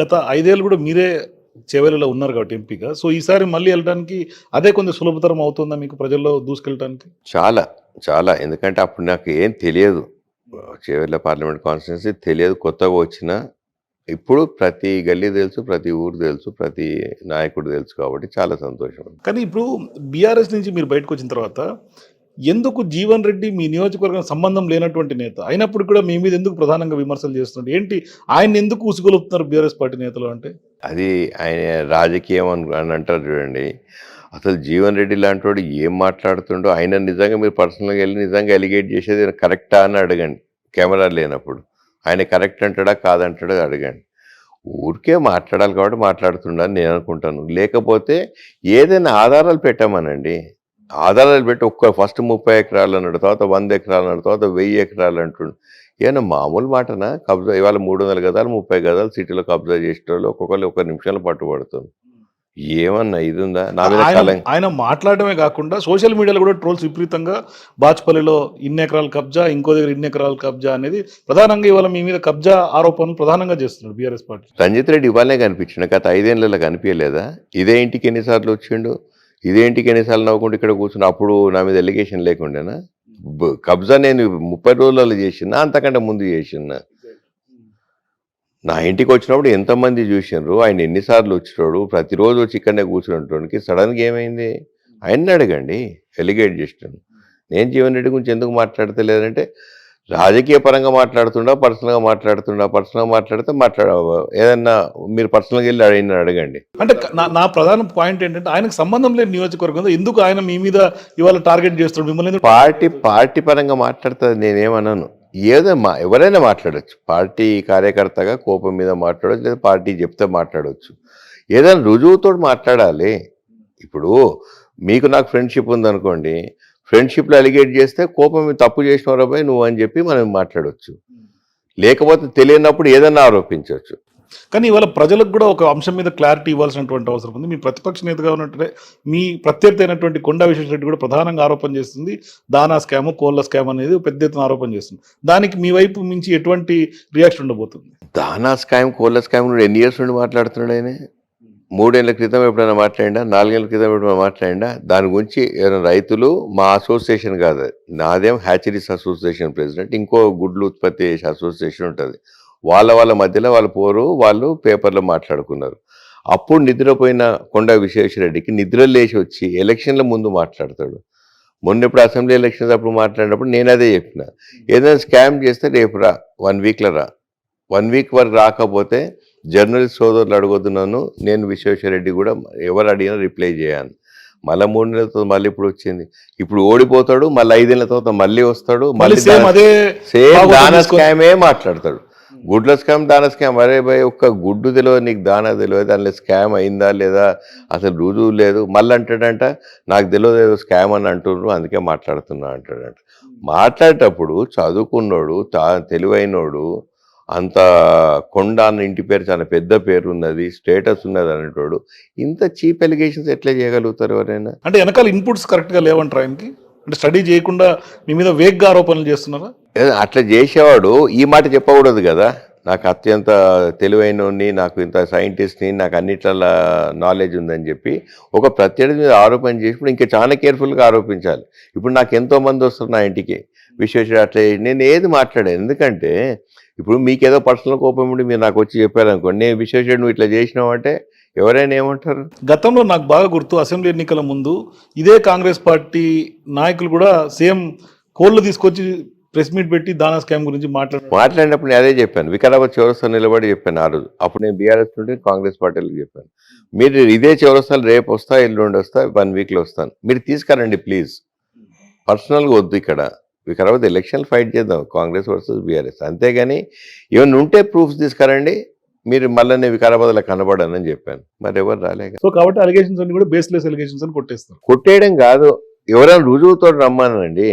గత ఐదేళ్ళు కూడా మీరే చేవెలలో ఉన్నారు కాబట్టి ఎంపీగా. సో ఈసారి మళ్ళీ వెళ్ళడానికి అదే కొంచెం సులభతరం అవుతుందా మీకు ప్రజల్లో దూసుకెళ్ళడానికి చాలా చాలా. ఎందుకంటే అప్పుడు నాకు ఏం తెలియదు. చేవెళ్ళ పార్లమెంట్ కాన్స్టిట్యున్సీ తెలియదు కొత్తగా వచ్చిన. ఇప్పుడు ప్రతి గల్లీ తెలుసు ప్రతి ఊరు తెలుసు ప్రతి నాయకుడు తెలుసు కాబట్టి చాలా సంతోషం. కానీ ఇప్పుడు బీఆర్ఎస్ నుంచి మీరు బయటకు వచ్చిన తర్వాత ఎందుకు జీవన్ రెడ్డి మీ నియోజకవర్గం సంబంధం లేనటువంటి నేత? అయినప్పుడు కూడా మీ మీద ఎందుకు ప్రధానంగా విమర్శలు చేస్తున్నారు ఏంటి? ఆయన ఎందుకు ఉసుగొలుపుతున్నారు బీఆర్ఎస్ పార్టీ నేతలు అంటే? అది ఆయన రాజకీయం అని అని అంటారు చూడండి. అసలు జీవన్ రెడ్డి లాంటి వాడు ఏం మాట్లాడుతుండో ఆయన నిజంగా మీరు పర్సనల్గా వెళ్ళి నిజంగా ఎలిగేట్ చేసేది కరెక్టా అని అడగండి. కెమెరా లేనప్పుడు. ఆయన కరెక్ట్ అంటాడా? కాదంటాడా? అడగండి. ఊరికే మాట్లాడాలి కాబట్టి మాట్లాడుతుండని నేను అనుకుంటాను. లేకపోతే ఏదైనా ఆధారాలు పెట్టామనండి. ఆధారాలు పెట్టి ఒక్క ఫస్ట్ ముప్పై ఎకరాలు అన్నాడు తర్వాత వంద ఎకరాలు అన్నాడు తర్వాత వెయ్యి ఎకరాలు అంటుండు. ఏమన్నా మామూలు మాటనా? కబ్జా ఇవాళ మూడు వందల గదాలు ముప్పై గదాలు సిటీలో కబ్జా చేసిన వాళ్ళు ఒక్కొక్కరు ఒక నిమిషాలు పట్టుబడుతుంది ఏమన్నా ఇది ఉందా? నా మీద ఆయన కలం ఆయన మాట్లాడమే కాకుండా సోషల్ మీడియాలో కూడా ట్రోల్స్ విపరీతంగా బాచ్పల్లిలో ఇన్ని ఎకరాల కబ్జా ఇంకో దగ్గర ఇన్ని ఎకరాల కబ్జా అనేది ప్రధానంగా ఇవాళ మీ మీద కబ్జా ఆరోపణలు ప్రధానంగా చేస్తున్నాడు బీఆర్ఎస్ పార్టీ. రంజిత్ రెడ్డి ఇవాళనే కనిపించిండు గత ఐదేళ్ళలో కనిపించలేదా? ఇదే ఇంటికి ఎన్నిసార్లు వచ్చిండు? ఇదే ఇంటికి ఎన్నిసార్లు నవ్వుకుంటూ ఇక్కడ కూర్చుని అప్పుడు నా మీద ఎలిగేషన్ లేకుండేనా? బ- కబ్జా నేను ముప్పై రోజులలో చేసిన అంతకంటే ముందు చేసిన. నా ఇంటికి వచ్చినప్పుడు ఎంతమంది చూసినారు ఆయన ఎన్నిసార్లు వచ్చినాడు? ప్రతిరోజు వచ్చి ఇక్కడనే కూర్చున్నటువంటి సడన్గా ఏమైంది? ఆయన్ని అడగండి ఎలిగేట్ చేసినాను. నేను జీవన్ రెడ్డి గురించి ఎందుకు మాట్లాడతలేదంటే రాజకీయ పరంగా మాట్లాడుతుండా పర్సనల్గా మాట్లాడుతుండా పర్సనల్గా మాట్లాడితే మాట్లాడ ఏదన్నా మీరు పర్సనల్గా వెళ్ళి ఆయన అడగండి. అంటే నా నా ప్రధాన పాయింట్ ఏంటంటే ఆయనకు సంబంధం లేని నియోజకవర్గం ఎందుకు ఆయన మీ మీద ఇవాళ టార్గెట్ చేస్తున్నాడు? మిమ్మల్ని పార్టీ పార్టీ పరంగా మాట్లాడుతుంది నేనేమన్నాను ఏదో మా ఎవరైనా మాట్లాడొచ్చు. పార్టీ కార్యకర్తగా కోపం మీద మాట్లాడవచ్చు లేదా పార్టీ చెప్తే మాట్లాడవచ్చు ఏదైనా రుజువుతో మాట్లాడాలి. ఇప్పుడు మీకు నాకు ఫ్రెండ్షిప్ ఉందనుకోండి ఫ్రెండ్షిప్లో అలిగేట్ చేస్తే కోపం తప్పు చేసిన పోయి నువ్వు అని చెప్పి మనం మాట్లాడవచ్చు లేకపోతే తెలియనప్పుడు ఏదైనా ఆరోపించవచ్చు కానీ ఇవాళ ప్రజలకు కూడా ఒక అంశం మీద క్లారిటీ ఇవ్వాల్సినటువంటి అవసరం ఉంది. మీ ప్రతిపక్ష నేతగా ఉన్నట్టే మీ ప్రత్యర్థి అయినటువంటి కొండా విశ్వేశ్వరరెడ్డి కూడా ప్రధానంగా ఆరోపణ చేస్తుంది. దానా స్కామ్ కోళ్ళ స్కామ్ అనేది పెద్ద ఎత్తున ఆరోపణ చేస్తుంది. దానికి మీ వైపు మించి ఎటువంటి రియాక్షన్ ఉండబోతుంది? దానా స్కామ్ కోళ్ళ స్కామ్ ఎన్ని ఇయర్స్ నుండి మాట్లాడుతున్నాడు ఆయన? మూడేళ్ళ క్రితం ఎప్పుడైనా మాట్లాడినా నాలుగేళ్ళ క్రితం ఎప్పుడైనా మాట్లాడినా దాని గురించి ఎవరైనా రైతులు మా అసోసియేషన్ కాదు. నాదేం హ్యాచరీస్ అసోసియేషన్ ప్రెసిడెంట్ ఇంకో గుడ్లు ఉత్పత్తి చేసే అసోసియేషన్ ఉంటుంది. వాళ్ళ వాళ్ళ మధ్యలో వాళ్ళ పోరు వాళ్ళు పేపర్లో మాట్లాడుకున్నారు. అప్పుడు నిద్రపోయిన కొండ విశ్వేశ్వరరెడ్డికి నిద్ర లేచి వచ్చి ఎలక్షన్ల ముందు మాట్లాడతాడు. మొన్న ఇప్పుడు అసెంబ్లీ ఎలక్షన్స్ అప్పుడు మాట్లాడినప్పుడు నేను అదే చెప్పిన. ఏదైనా స్కామ్ చేస్తే రేపు రా వన్ వీక్లో రా. వన్ వీక్ వరకు రాకపోతే జర్నలిస్ట్ సోదరులు అడగొద్దున్నాను నేను విశ్వేశ్వరరెడ్డి కూడా ఎవరు అడిగినా రిప్లై చేయను. మళ్ళీ మూడు నెలల తర్వాత మళ్ళీ ఇప్పుడు వచ్చింది. ఇప్పుడు ఓడిపోతాడు మళ్ళీ ఐదేళ్ళ తర్వాత మళ్ళీ వస్తాడు మళ్ళీ సేమ్ దాన స్కామే మాట్లాడతాడు. గుడ్ల స్కామ్ దాన స్కామ్. అరే భయ్ ఒక్క గుడ్డు తెలియదు నీకు దాన తెలియదు దానిలో స్కామ్ అయిందా లేదా అసలు రుజువు లేదు. మళ్ళీ అంటాడంట నాకు తెలియదు ఏదో స్కామ్ అని అంటున్నారు అందుకే మాట్లాడుతున్నా అంటాడంట. మాట్లాడేటప్పుడు చదువుకున్నోడు తా తెలివైనోడు అంత కొండ అన్న ఇంటి పేరు చాలా పెద్ద పేరు ఉన్నది స్టేటస్ ఉన్నది అనేటోడు. ఇంత చీప్ ఎలిగేషన్స్ ఎట్లా చేయగలుగుతారు ఎవరైనా? అంటే వెనకాల ఇన్పుట్స్ కరెక్ట్గా లేవంటారు ఆయనకి? అంటే స్టడీ చేయకుండా మీ మీద వేగ్గా ఆరోపణలు చేస్తున్నారా? అట్లా చేసేవాడు ఈ మాట చెప్పకూడదు కదా. నాకు అత్యంత తెలివైనోడిని నాకు ఇంత సైంటిస్ట్ని నాకు అన్నిట్ల నాలెడ్జ్ ఉందని చెప్పి ఒక ప్రత్యర్థి మీద ఆరోపణ చేసినప్పుడు ఇంకా చాలా కేర్ఫుల్గా ఆరోపించాలి. ఇప్పుడు నాకు ఎంతో మంది వస్తారు నా ఇంటికి. విశ్వేశ్వర అట్లా నేను ఏది మాట్లాడాను ఎందుకంటే ఇప్పుడు మీకు ఏదో పర్సనల్ కోపం ఉండి మీరు నాకు వచ్చి చెప్పారనుకోండి నేను విశ్వేశ్వరుడు నువ్వు ఇట్లా చేసినావు అంటే ఎవరైనా ఏమంటారు? గతంలో నాకు బాగా గుర్తు అసెంబ్లీ ఎన్నికల ముందు ఇదే కాంగ్రెస్ పార్టీ నాయకులు కూడా సేమ్ కోళ్ళు తీసుకొచ్చి ప్రెస్ మీట్ పెట్టి దానా స్కామ్ గురించి మాట్లాడారు. మాట్లాడినప్పుడు నేను అదే చెప్పాను. వికారాబాద్ చౌరస్తా నిలబడి చెప్పాను ఆ రోజు. అప్పుడు నేను బీఆర్ఎస్ నుండి కాంగ్రెస్ పార్టీలకు చెప్పాను. మీరు ఇదే చౌరస్తాలు రేపు వస్తా ఎల్లుండి వస్తా వన్ వీక్లో వస్తాను. మీరు తీసుకురండి ప్లీజ్. పర్సనల్గా వద్దు ఇక్కడ. వికారాబాద్ ఎలక్షన్ ఫైట్ చేద్దాం కాంగ్రెస్ వర్సెస్ బీఆర్ఎస్ అంతేగాని ఏమైనా ఉంటే ప్రూఫ్స్ తీసుకురండి. మీరు మళ్ళీ నేను వికారాబాద్లో కనబడానని చెప్పాను. మరి ఎవరు రాలేక సో కాబట్టి అలిగేషన్స్ అన్ని కూడా బేస్లెస్ అలిగేషన్స్ అని కొట్టేస్తారు. కొట్టేయడం కాదు. ఎవరైనా రుజువుతో రమ్మానండి.